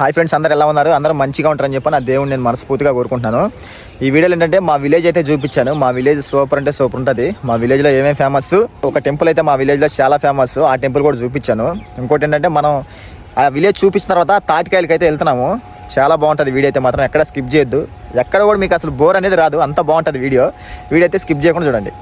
Hi friends అందరు ఎలా ఉన్నారు? అందరూ మంచిగా ఉంటారని చెప్పి నా దేవుడు నేను మనస్ఫూర్తిగా కోరుకుంటున్నాను. ఈ వీడియోలో ఏంటంటే మా విలేజ్ అయితే చూపించాను. మా విలేజ్ సూపర్ అంటే సూపర్ ఉంటుంది. మా విలేజ్లో ఏమేమి ఫేమస్ ఒక టెంపుల్ అయితే మా విలేజ్లో చాలా ఫేమస్ ఆ టెంపుల్ కూడా చూపించాను. ఇంకోటి ఏంటంటే మనం ఆ విలేజ్ చూపించిన తర్వాత తాటికాయలకి అయితే వెళ్తున్నాము. చాలా బాగుంటుంది వీడియో అయితే మాత్రం. ఎక్కడ స్కిప్ చేయొద్దు. ఎక్కడ కూడా మీకు అసలు బోర్ అనేది రాదు. అంత బాగుంటుంది వీడియో. వీడియో అయితే స్కిప్ చేయకుండా చూడండి.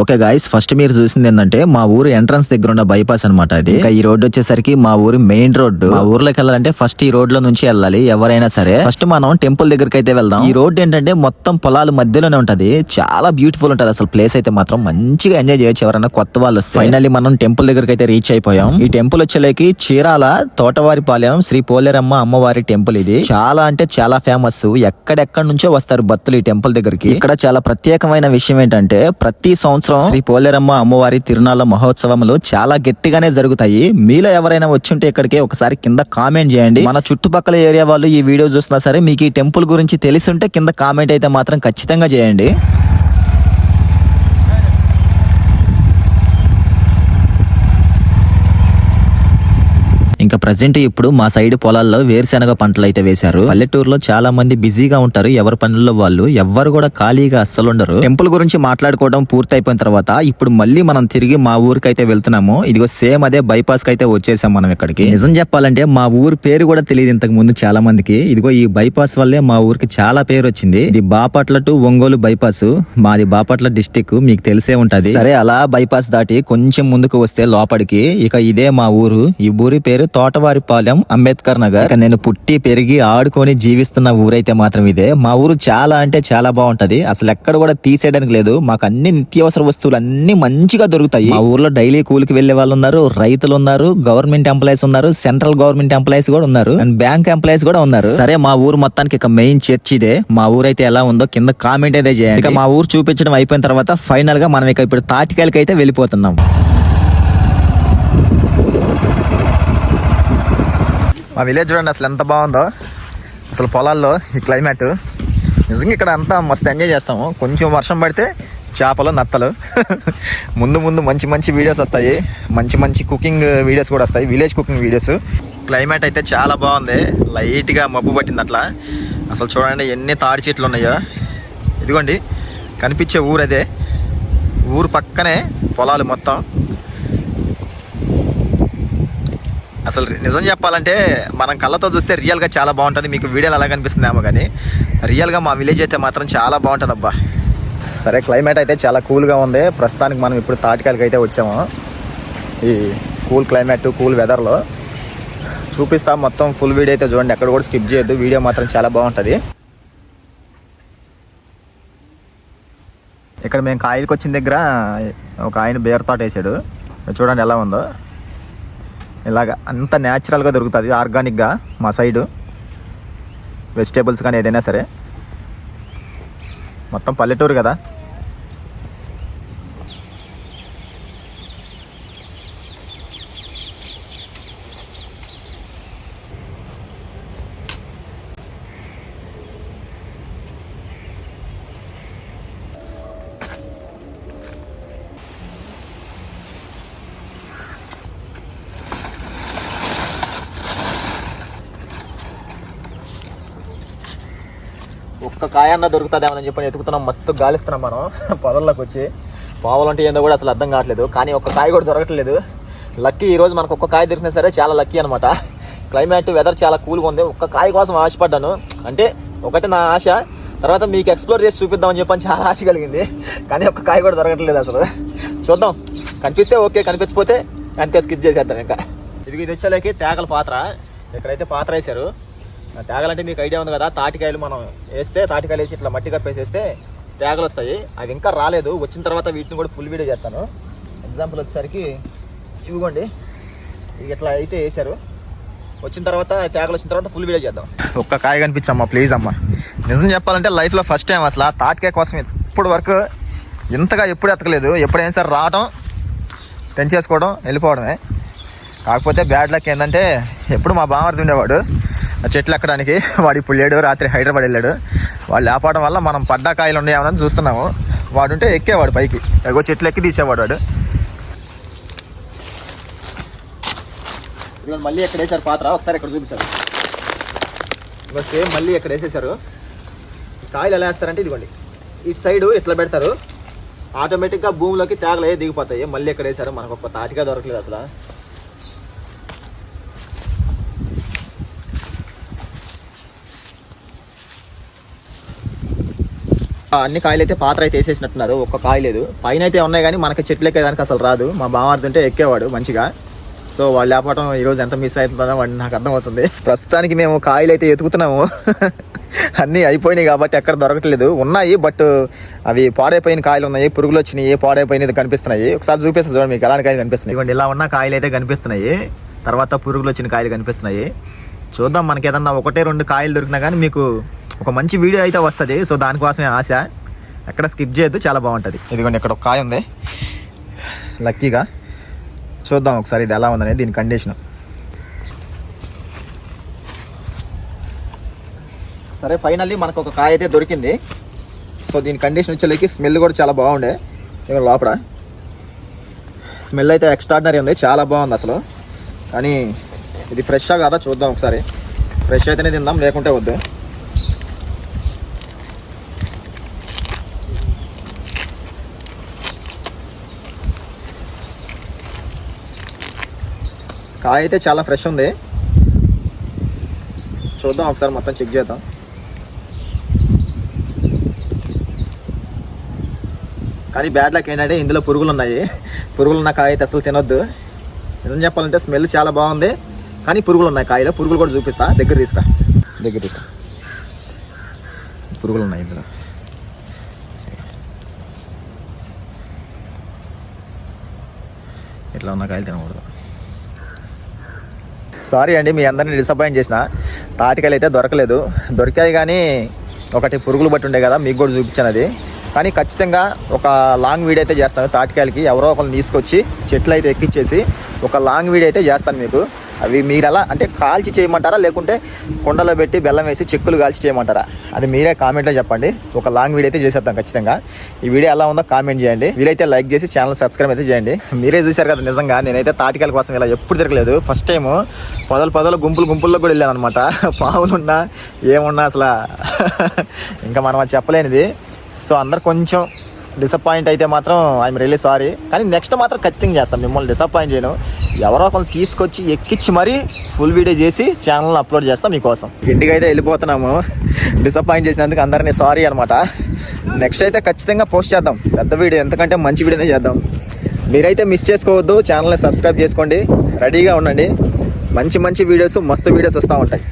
ఓకే గాయస్ ఫస్ట్ మీరు చూసింది ఏంటంటే మా ఊరు ఎంట్రన్స్ దగ్గర ఉన్న బైపాస్ అన్నమాట అది. ఇంకా ఈ రోడ్డు వచ్చేసరికి మా ఊరు మెయిన్ రోడ్డు. మా ఊర్లోకి వెళ్ళాలంటే ఫస్ట్ ఈ రోడ్లో నుంచి వెళ్ళాలి ఎవరైనా సరే. ఫస్ట్ మనం టెంపుల్ దగ్గరికి అయితే వెళ్దాం. ఈ రోడ్ ఏంటంటే మొత్తం పొలాల మధ్యలోనే ఉంటది. చాలా బ్యూటిఫుల్ ఉంటది అసలు ప్లేస్ అయితే మాత్రం. మంచిగా ఎంజాయ్ చేయొచ్చు ఎవరైనా కొత్త వాళ్ళు వస్తే. ఫైనల్లీ మనం టెంపుల్ దగ్గరికి అయితే రీచ్ అయిపోయాం. ఈ టెంపుల్ వచ్చేలేకి చీరాల తోటవారిపాలెం శ్రీ పోలేరమ్మ అమ్మవారి టెంపుల్ ఇది. చాలా అంటే చాలా ఫేమస్ ఎక్కడెక్కడ నుంచో వస్తారు భక్తులు ఈ టెంపుల్ దగ్గరికి. ఇక్కడ చాలా ప్రత్యేకమైన విషయం ఏంటంటే ప్రతి సంవత్సరం శ్రీ పోలేరమ్మ అమ్మవారి తిరునాళ్ళ మహోత్సవములు చాలా గట్టిగానే జరుగుతాయి. మీలో ఎవరైనా వచ్చుంటే ఇక్కడికి ఒకసారి కింద కామెంట్ చేయండి. మన చుట్టుపక్కల ఏరియా వాళ్ళు ఈ వీడియో చూసినా సరే మీకు ఈ టెంపుల్ గురించి తెలిసి ఉంటే కింద కామెంట్ అయితే మాత్రం ఖచ్చితంగా చేయండి. ప్రజెంట్ ఇప్పుడు మా సైడ్ పొలాల్లో వేరుశెనగ పంటలు అయితే వేశారు. పల్లెటూరులో చాలా మంది బిజీగా ఉంటారు. ఎవరి పనుల్లో వాళ్ళు ఎవ్వరు కూడా ఖాళీగా అస్సలు ఉండరు టెంపుల్ గురించి మాట్లాడుకోవడం పూర్తి అయిపోయిన తర్వాత ఇప్పుడు మళ్ళీ మనం తిరిగి మా ఊరికి అయితే వెళ్తున్నాము. ఇదిగో సేమ్ అదే బైపాస్కి అయితే వచ్చేసాం మనం ఇక్కడికి. నిజం చెప్పాలంటే మా ఊరు పేరు కూడా తెలియదు ఇంతకు ముందు చాలా మందికి ఇదిగో ఈ బైపాస్ వల్లే మా ఊరికి చాలా పేరు వచ్చింది. ఇది బాపట్ల టు ఒంగోలు బైపాస్. మాది బాపట్ల డిస్టిక్ మీకు తెలిసే ఉంటది. సరే అలా బైపాస్ దాటి కొంచెం ముందుకు వస్తే లోపలికి. ఇక ఇదే మా ఊరు. ఈ ఊరి పేరు తోట తోటవారిపాలెం అంబేద్కర్ నగర్. నేను పుట్టి పెరిగి ఆడుకొని జీవిస్తున్న ఊరైతే మాత్రం ఇదే. మా ఊరు చాలా అంటే చాలా బాగుంటది. అసలు ఎక్కడ కూడా తీసేయడానికి లేదు. మాకు అన్ని నిత్యావసర వస్తువులు అన్ని మంచిగా దొరుకుతాయి. మా ఊర్లో డైలీ కూలికి వెళ్ళే వాళ్ళు ఉన్నారు రైతులు ఉన్నారు గవర్నమెంట్ ఎంప్లాయీస్ ఉన్నారు సెంట్రల్ గవర్నమెంట్ ఎంప్లాయీస్ కూడా ఉన్నారు అండ్ బ్యాంక్ ఎంప్లాయీస్ కూడా ఉన్నారు. సరే మా ఊరు మొత్తానికి ఇక మెయిన్ చర్చ్ ఇదే. మా ఊరైతే ఎలా ఉందో కింద కామెంట్ అయితే చేయండి. ఇక మా ఊరు చూపించడం అయిపోయిన తర్వాత ఫైనల్గా మనం ఇక ఇప్పుడు తాటికాయలకి అయితే వెళ్ళిపోతున్నాం. మా విలేజ్ చూడండి అసలు ఎంత బాగుందో. అసలు పొలాల్లో ఈ క్లైమేట్ నిజంగా ఇక్కడ అంతా మస్తు ఎంజాయ్ చేస్తాము. కొంచెం వర్షం పడితే చేపలు నత్తలు. ముందు ముందు మంచి మంచి వీడియోస్ వస్తాయి. మంచి మంచి కుకింగ్ వీడియోస్ కూడా వస్తాయి. విలేజ్ కుకింగ్ వీడియోస్ క్లైమేట్ అయితే చాలా బాగుంది. లైట్గా మబ్బు పట్టింది అట్లా. అసలు చూడండి ఎన్ని తాడి చెట్లు ఉన్నాయో. ఇదిగోండి కనిపించే ఊరు అదే. ఊరు పక్కనే పొలాలు మొత్తం. అసలు నిజం చెప్పాలంటే మనం కళ్ళతో చూస్తే రియల్గా చాలా బాగుంటుంది. మీకు వీడియోలు అలా కనిపిస్తుందేమో కానీ రియల్గా మా విలేజ్ అయితే మాత్రం చాలా బాగుంటుంది అబ్బా. సరే క్లైమేట్ అయితే చాలా కూల్గా ఉంది. ప్రస్తుతానికి మనం ఇప్పుడు తాటికాయలకి అయితే వచ్చాము. ఈ కూల్ క్లైమేట్ కూల్ వెదర్లో చూపిస్తాం మొత్తం ఫుల్ వీడియో అయితే చూడండి. ఎక్కడ కూడా స్కిప్ చేయొద్దు. వీడియో మాత్రం చాలా బాగుంటుంది. ఇక్కడ మేము కాయలకి వచ్చిన దగ్గర ఒక ఆయన బేర్ తోట వేసాడు. చూడండి ఎలా ఉందో. ఇలాగ అంత న్యాచురల్గా దొరుకుతుంది ఆర్గానిక్గా మా సైడు వెజిటేబుల్స్ కానీ ఏదైనా సరే. మొత్తం పల్లెటూరు కదా. ఒక్క కాయన్న దొరుకుతుందేమని చెప్పి ఎతుకుతున్నాం మస్తు గాలిస్తున్నాం మనం పొలంలోకి వచ్చి. పావులంటే ఏందో కూడా అసలు అర్థం కావట్లేదు. కానీ ఒక్క కాయ కూడా దొరకట్లేదు. లక్కీ ఈరోజు మనకు ఒక్క కాయ దొరికినా సరే చాలా లక్కీ అనమాట క్లైమేట్ వెదర్ చాలా కూల్గా ఉంది. ఒక్క కాయ కోసం ఆశపడ్డాను. అంటే ఒకటి నా ఆశ. తర్వాత మీకు ఎక్స్ప్లోర్ చేసి చూపిద్దామని చెప్పని చాలా ఆశ కలిగింది. కానీ ఒక్క కాయ కూడా దొరకట్లేదు అసలు. చూద్దాం. కనిపిస్తే ఓకే కనిపించకపోతే అంతే స్కిప్ చేసేద్దాం ఇంకా. ఇది ఇది వచ్చేలాకి తేగల పాత్ర. ఇక్కడైతే పాత్ర వేశారు తేగలంటే మీకు ఐడియా ఉంది కదా తాటికాయలు మనం వేస్తే తాటికాయలు వేసి ఇట్లా మట్టి కప్పేసేస్తే తేగలు వస్తాయి. అవి ఇంకా రాలేదు. వచ్చిన తర్వాత వీటిని కూడా ఫుల్ వీడియో చేస్తాను. ఎగ్జాంపుల్ వచ్చేసరికి ఇవ్వండి. ఇట్లా అయితే వేశారు. వచ్చిన తర్వాత తేగలు వచ్చిన తర్వాత ఫుల్ వీడియో చేద్దాం. ఒక్క కాయ కనిపించమ్మా ప్లీజ్ అమ్మా. నిజం చెప్పాలంటే లైఫ్లో ఫస్ట్ టైం అసలు ఆ తాటికాయ కోసం ఇప్పుడు వరకు ఇంతగా ఎప్పుడు ఎతకలేదు ఎప్పుడైనా సరే రావటం పెంచేసుకోవడం వెళ్ళిపోవడమే. కాకపోతే బ్యాడ్ లక్ ఏంటంటే ఎప్పుడు మా బామర్ది ఉండేవాడు. చెట్లు ఎక్కడానికి? వాడు ఇప్పుడు లేడు రాత్రి హైదరాబాద్ వెళ్ళాడు. వాళ్ళు లేపడం వల్ల మనం పడ్డా కాయలు ఉన్నాయేమని చూస్తున్నాము. వాడు ఉంటే ఎక్కేవాడు పైకి. ఎగో చెట్లు ఎక్కి తీసేవాడు వాడు. ఇదిగోండి మళ్ళీ ఎక్కడ వేసారు పాత్ర? ఒకసారి ఇక్కడ చూపిస్తారు. ఇదిగో సేమ్ మళ్ళీ ఎక్కడ వేసేసారు కాయలు ఎలా వేస్తారంటే ఇదిగోండి. ఇటు సైడు ఇట్లా పెడతారు? ఆటోమేటిక్గా భూమిలోకి తేగలే దిగిపోతాయి. మళ్ళీ ఎక్కడ వేసారు మనకు ఒక తాటిగా దొరకలేదు అసలు. అన్ని కాయలు అయితే పాత్ర అయితే వేసేసినట్టున్నారు. ఒక్క కాయ లేదు. పైన అయితే ఉన్నాయి కానీ మనకి చెట్లు ఎక్కేదానికి అసలు రాదు. మా బావార్ది ఉంటే ఎక్కేవాడు మంచిగా. సో వాళ్ళు లేకపోవడం ఈరోజు ఎంత మిస్ అవుతుందో వాడిని నాకు అర్థమవుతుంది. ప్రస్తుతానికి మేము కాయలు అయితే ఎతుకుతున్నాము. అన్నీ అయిపోయినాయి కాబట్టి ఎక్కడ దొరకట్లేదు. ఉన్నాయి బట్ అవి పాడైపోయిన కాయలు ఉన్నాయి. పురుగులు వచ్చినాయి పాడైపోయినది కనిపిస్తున్నాయి. ఒకసారి చూపిస్తాను చూడండి మీకు ఎలాంటి కాయలు కనిపిస్తున్నాయి. ఇవ్వండి ఇలా ఉన్న కాయలు అయితే కనిపిస్తున్నాయి. తర్వాత పురుగులు వచ్చిన కాయలు కనిపిస్తున్నాయి. చూద్దాం మనకి ఏదన్నా ఒకటే రెండు కాయలు దొరికినా కానీ మీకు ఒక మంచి వీడియో అయితే వస్తుంది. సో దానికోసమే ఆశ. ఎక్కడ స్కిప్ చేయొద్దు చాలా బాగుంటుంది. ఇదిగోండి ఇక్కడ ఒక కాయ ఉంది. లక్కీగా. చూద్దాం ఒకసారి ఇది ఎలా ఉందనేది దీని కండిషన్ సరే ఫైనల్లీ మనకు ఒక కాయ అయితే దొరికింది. సో దీని కండిషన్ వచ్చేసరికి స్మెల్ కూడా చాలా బాగుండే. ఇక లోపల. స్మెల్ అయితే ఎక్స్ట్రాడినరీ ఉంది చాలా బాగుంది అసలు. కానీ ఇది ఫ్రెష్గా కదా చూద్దాం ఒకసారి. ఫ్రెష్ అయితేనే తిందాం లేకుంటే వద్దు. కాయ అయితే చాలా ఫ్రెష్ ఉంది. చూద్దాం ఒకసారి మొత్తం చెక్ చేద్దాం. కానీ బ్యాడ్ లక్ ఏంటంటే ఇందులో పురుగులు ఉన్నాయి. పురుగులు ఉన్న కాయ అయితే అసలు తినొద్దు. నిజం చెప్పాలంటే స్మెల్ చాలా బాగుంది. కానీ పురుగులు ఉన్నాయి కాయలో. పురుగులు కూడా చూపిస్తా. దగ్గర తీసుకురా. దగ్గర తీసుకురా. పురుగులు ఉన్నాయి ఇందులో. ఇట్లా ఉన్న కాయలు తినకూడదు. సారీ అండి మీ అందరిని డిసప్పాయింట్ చేసిన. తాటికాయలు అయితే దొరకలేదు. దొరికాయి కానీ ఒకటి పురుగులు బట్టి ఉండే కదా మీకు కూడా చూపించాను అది. కానీ ఖచ్చితంగా ఒక లాంగ్ వీడియో అయితే చేస్తాను తాటికాయలకి. ఎవరో ఒకరిని తీసుకొచ్చి చెట్లు అయితే ఎక్కించేసి ఒక లాంగ్ వీడియో అయితే చేస్తాను మీకు. అవి మీరు ఎలా అంటే కాల్చి చేయమంటారా? లేకుంటే కొండలో పెట్టి బెల్లం వేసి చెక్కులు కాల్చి చేయమంటారా? అది మీరే కామెంట్లో చెప్పండి. ఒక లాంగ్ వీడియో అయితే చేసేద్దాం ఖచ్చితంగా. ఈ వీడియో ఎలా ఉందో కామెంట్ చేయండి. వీలైతే లైక్ చేసి ఛానల్ సబ్స్క్రైబ్ అయితే చేయండి. మీరే చూశారు కదా నిజంగా నేనైతే తాటికాయల కోసం ఇలా ఎప్పుడు తిరగలేదు. ఫస్ట్ టైం పొదలు పొదలు గుంపులు గుంపుల్లో కూడా వెళ్ళాను అనమాట పావులున్నా ఏమున్నా అసలు. ఇంకా మనం అది చెప్పలేనిది. సో అందరు కొంచెం డిసప్పాయింట్ అయితే మాత్రం ఐఎమ్ రియలీ సారీ కానీ నెక్స్ట్ మాత్రం ఖచ్చితంగా చేస్తాను. మిమ్మల్ని డిసప్పాయింట్ చేయను. ఎవరో ఒకరు తీసుకొచ్చి ఎక్కించి మరీ ఫుల్ వీడియో చేసి ఛానల్ అప్లోడ్ చేస్తాం మీకోసం. ఇంటికి అయితే వెళ్ళిపోతున్నాము. డిసప్పాయింట్ చేసినందుకు అందరినీ సారీ అనమాట నెక్స్ట్ అయితే ఖచ్చితంగా పోస్ట్ చేద్దాం. పెద్ద వీడియో ఎందుకంటే మంచి వీడియోనే చేద్దాం. మీరైతే మిస్ చేసుకోవద్దు ఛానల్ని సబ్స్క్రైబ్ చేసుకోండి. రెడీగా ఉండండి. మంచి మంచి వీడియోస్ మస్తు వీడియోస్ వస్తూ ఉంటాయి.